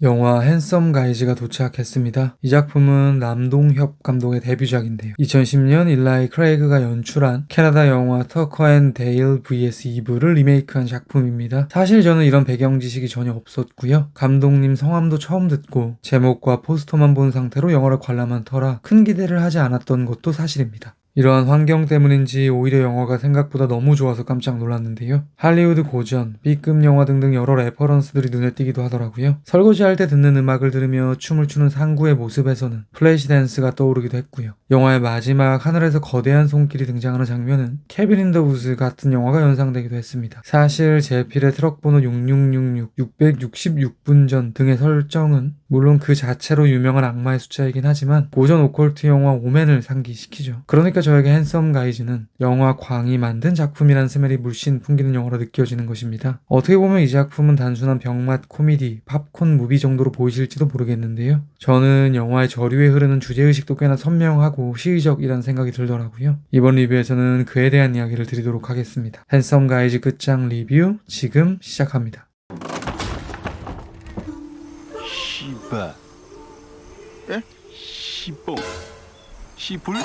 영화 핸섬 가이즈가 도착했습니다. 이 작품은 남동협 감독의 데뷔작인데요. 2010년 일라이 크레이그가 연출한 캐나다 영화 터커 앤 데일 vs 이브를 리메이크한 작품입니다. 사실 저는 이런 배경 지식이 전혀 없었고요. 감독님 성함도 처음 듣고 제목과 포스터만 본 상태로 영화를 관람한 터라 큰 기대를 하지 않았던 것도 사실입니다. 이러한 환경 때문인지 오히려 영화가 생각보다 너무 좋아서 깜짝 놀랐는데요. 할리우드 고전, B급 영화 등등 여러 레퍼런스들이 눈에 띄기도 하더라고요. 설거지할 때 듣는 음악을 들으며 춤을 추는 상구의 모습에서는 플래시 댄스가 떠오르기도 했고요. 영화의 마지막 하늘에서 거대한 손길이 등장하는 장면은 케빈 인더 우즈 같은 영화가 연상되기도 했습니다. 사실 제필의 트럭 번호 6666, 666분 전 등의 설정은 물론 그 자체로 유명한 악마의 숫자이긴 하지만 고전 오컬트 영화 오맨을 상기시키죠. 그러니까 저에게 핸섬 가이즈는 영화 광이 만든 작품이라는 스멜이 물씬 풍기는 영화로 느껴지는 것입니다. 어떻게 보면 이 작품은 단순한 병맛 코미디, 팝콘 무비 정도로 보이실지도 모르겠는데요. 저는 영화의 저류에 흐르는 주제의식도 꽤나 선명하고 시의적이라는 생각이 들더라고요. 이번 리뷰에서는 그에 대한 이야기를 드리도록 하겠습니다. 핸섬 가이즈 끝장 리뷰 지금 시작합니다. 씨바 에? 씨뽕 씨불?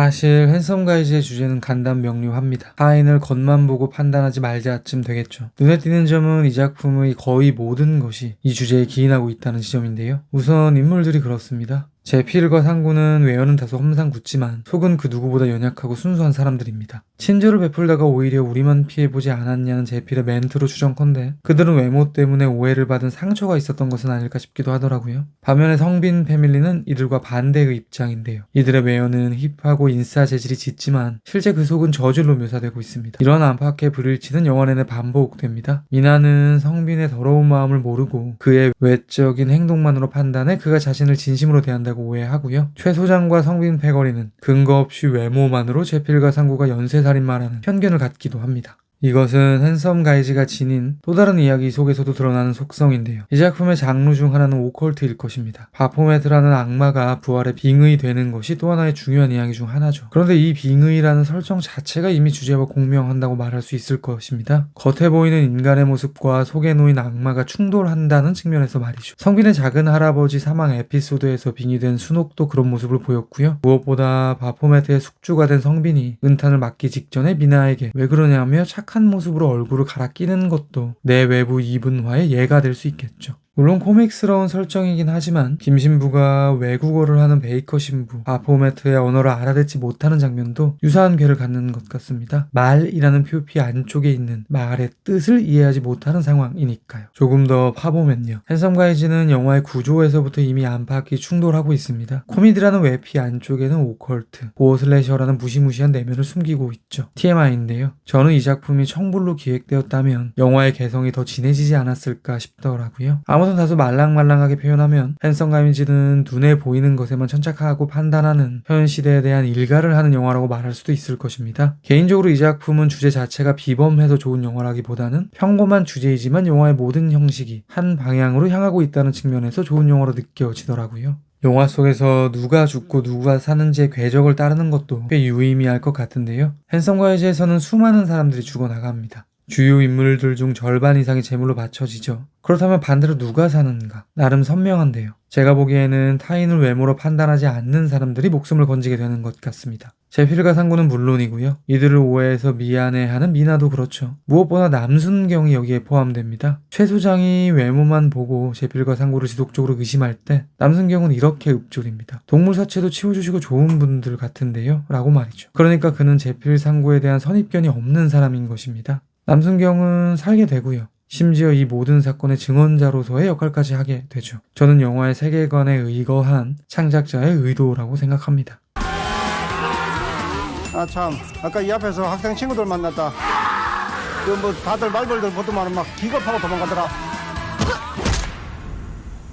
사실 핸섬 가이즈의 주제는 간단 명료합니다. 타인을 겉만 보고 판단하지 말자쯤 되겠죠. 눈에 띄는 점은 이 작품의 거의 모든 것이 이 주제에 기인하고 있다는 지점인데요. 우선 인물들이 그렇습니다. 제 필과 상구는 외연은 다소 험상궂지만 속은 그 누구보다 연약하고 순수한 사람들입니다. 친절을 베풀다가 오히려 우리만 피해보지 않았냐는 제 필의 멘트로 추정컨대 그들은 외모 때문에 오해를 받은 상처가 있었던 것은 아닐까 싶기도 하더라고요. 반면에 성빈 패밀리는 이들과 반대의 입장인데요. 이들의 외연은 힙하고 인싸 재질이 짙지만 실제 그 속은 저질로 묘사되고 있습니다. 이런 안팎의 불일치는 영화 내내 반복됩니다. 미나는 성빈의 더러운 마음을 모르고 그의 외적인 행동만으로 판단해 그가 자신을 진심으로 대한다고 오해하고요. 최 소장과 성빈 패거리는 근거 없이 외모만으로 제필과 상구가 연쇄살인마라는 편견을 갖기도 합니다. 이것은 핸섬 가이즈가 지닌 또 다른 이야기 속에서도 드러나는 속성인데요. 이 작품의 장르 중 하나는 오컬트일 것입니다. 바포메트라는 악마가 부활에 빙의 되는 것이 또 하나의 중요한 이야기 중 하나죠. 그런데 이 빙의라는 설정 자체가 이미 주제와 공명한다고 말할 수 있을 것입니다. 겉에 보이는 인간의 모습과 속에 놓인 악마가 충돌한다는 측면에서 말이죠. 성빈의 작은 할아버지 사망 에피소드에서 빙의된 순옥도 그런 모습을 보였고요. 무엇보다 바포메트의 숙주가 된 성빈이 은탄을 맞기 직전에 미나에게 왜 그러냐며 착한 모습으로 얼굴을 갈아 끼는 것도 내 외부 이분화의 예가 될 수 있겠죠. 물론 코믹스러운 설정이긴 하지만 김 신부가 외국어를 하는 베이커 신부 바포메트의 언어를 알아듣지 못하는 장면도 유사한 괴를 갖는 것 같습니다. 말이라는 표피 안쪽에 있는 말의 뜻을 이해하지 못하는 상황이니까요. 조금 더 파보면요. 핸섬 가이즈는 영화의 구조에서부터 이미 안팎이 충돌하고 있습니다. 코미디라는 외피 안쪽에는 오컬트, 고어 슬래셔라는 무시무시한 내면을 숨기고 있죠. TMI인데요. 저는 이 작품이 청불로 기획되었다면 영화의 개성이 더 진해지지 않았을까 싶더라고요. 아무튼 다소 말랑말랑하게 표현하면 핸섬 가이즈는 눈에 보이는 것에만 천착하고 판단하는 현 시대에 대한 일가를 하는 영화라고 말할 수도 있을 것입니다. 개인적으로 이 작품은 주제 자체가 비범해서 좋은 영화라기보다는 평범한 주제이지만 영화의 모든 형식이 한 방향으로 향하고 있다는 측면에서 좋은 영화로 느껴지더라고요. 영화 속에서 누가 죽고 누가 사는지의 궤적을 따르는 것도 꽤 유의미할 것 같은데요. 핸섬 가이즈에서는 수많은 사람들이 죽어나갑니다. 주요 인물들 중 절반 이상이 제물로 바쳐지죠. 그렇다면 반대로 누가 사는가? 나름 선명한데요. 제가 보기에는 타인을 외모로 판단하지 않는 사람들이 목숨을 건지게 되는 것 같습니다. 제필과 상구는 물론이고요. 이들을 오해해서 미안해하는 미나도 그렇죠. 무엇보다 남순경이 여기에 포함됩니다. 최 소장이 외모만 보고 제필과 상구를 지속적으로 의심할 때 남순경은 이렇게 읊조립니다. 동물 사체도 치워주시고 좋은 분들 같은데요? 라고 말이죠. 그러니까 그는 제필 상구에 대한 선입견이 없는 사람인 것입니다. 남순경은 살게 되고요. 심지어 이 모든 사건의 증언자로서의 역할까지 하게 되죠. 저는 영화의 세계관에 의거한 창작자의 의도라고 생각합니다. 아 참 아까 이 앞에서 학생 친구들 만났다 그뭐 다들 말벌들 보더만 막 기겁하고 도망가더라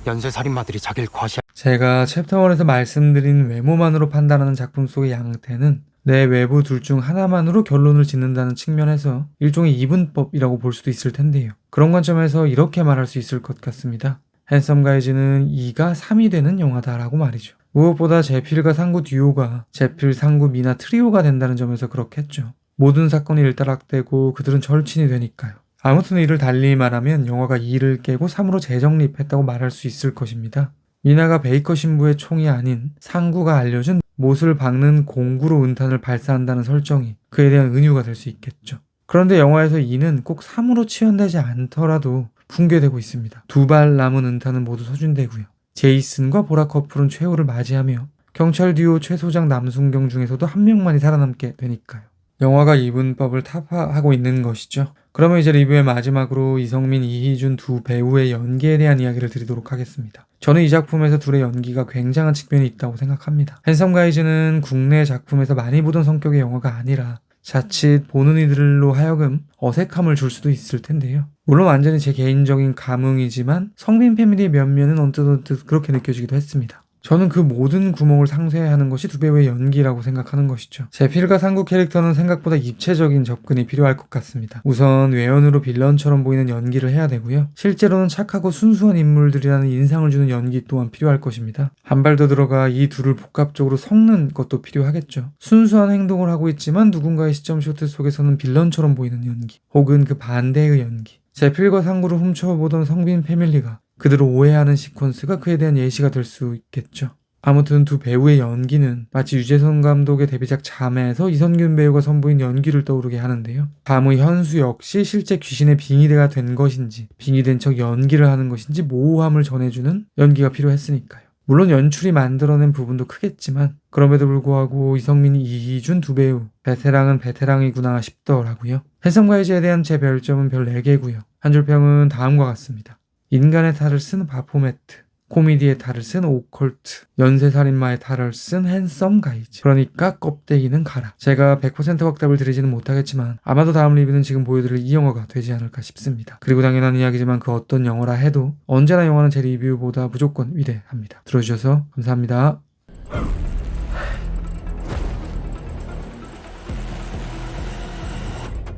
연쇄 살인마들이 자기를 과시 제가 챕터 1에서 말씀드린 외모만으로 판단하는 작품 속의 양태는 내 외부 둘 중 하나만으로 결론을 짓는다는 측면에서 일종의 이분법이라고 볼 수도 있을 텐데요. 그런 관점에서 이렇게 말할 수 있을 것 같습니다. 핸섬 가이즈는 2가 3이 되는 영화다라고 말이죠. 무엇보다 제필과 상구 듀오가 제필, 상구, 미나 트리오가 된다는 점에서 그렇겠죠. 모든 사건이 일단락되고 그들은 절친이 되니까요. 아무튼 이를 달리 말하면 영화가 2를 깨고 3으로 재정립했다고 말할 수 있을 것입니다. 미나가 베이커 신부의 총이 아닌 상구가 알려준 못을 박는 공구로 은탄을 발사한다는 설정이 그에 대한 은유가 될 수 있겠죠. 그런데 영화에서 2는 꼭 3으로 치환되지 않더라도 붕괴되고 있습니다. 두 발 남은 은탄은 모두 소진되고요. 제이슨과 보라 커플은 최후를 맞이하며 경찰 듀오 최소장 남순경 중에서도 한 명만이 살아남게 되니까요. 영화가 이분법을 타파하고 있는 것이죠. 그러면 이제 리뷰의 마지막으로 이성민, 이희준 두 배우의 연기에 대한 이야기를 드리도록 하겠습니다. 저는 이 작품에서 둘의 연기가 굉장한 측면이 있다고 생각합니다. 핸섬 가이즈는 국내 작품에서 많이 보던 성격의 영화가 아니라 자칫 보는 이들로 하여금 어색함을 줄 수도 있을 텐데요. 물론 완전히 제 개인적인 감흥이지만 성빈 패밀리의 면면은 언뜻 언뜻 그렇게 느껴지기도 했습니다. 저는 그 모든 구멍을 상쇄하는 것이 두 배우의 연기라고 생각하는 것이죠. 제필과 상구 캐릭터는 생각보다 입체적인 접근이 필요할 것 같습니다. 우선 외연으로 빌런처럼 보이는 연기를 해야 되고요. 실제로는 착하고 순수한 인물들이라는 인상을 주는 연기 또한 필요할 것입니다. 한 발 더 들어가 이 둘을 복합적으로 섞는 것도 필요하겠죠. 순수한 행동을 하고 있지만 누군가의 시점 쇼트 속에서는 빌런처럼 보이는 연기, 혹은 그 반대의 연기. 제필과 상구를 훔쳐보던 성빈 패밀리가 그들을 오해하는 시퀀스가 그에 대한 예시가 될 수 있겠죠. 아무튼 두 배우의 연기는 마치 유재석 감독의 데뷔작 잠에서 이선균 배우가 선보인 연기를 떠오르게 하는데요. 밤의 현수 역시 실제 귀신의 빙의대가 된 것인지 빙의된 척 연기를 하는 것인지 모호함을 전해주는 연기가 필요했으니까요. 물론 연출이 만들어낸 부분도 크겠지만 그럼에도 불구하고 이성민이 이희준 두 배우 베테랑은 베테랑이구나 싶더라고요. 해성가이즈에 대한 제 별점은 별 4개고요. 한 줄 평은 다음과 같습니다. 인간의 탈을 쓴 바포매트, 코미디의 탈을 쓴 오컬트, 연쇄살인마의 탈을 쓴 핸섬 가이즈. 그러니까 껍데기는 가라. 제가 100% 확답을 드리지는 못하겠지만 아마도 다음 리뷰는 지금 보여드릴 이 영화가 되지 않을까 싶습니다. 그리고 당연한 이야기지만 그 어떤 영화라 해도 언제나 영화는 제 리뷰보다 무조건 위대합니다. 들어주셔서 감사합니다.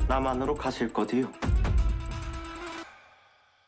남한으로 가실 거디요.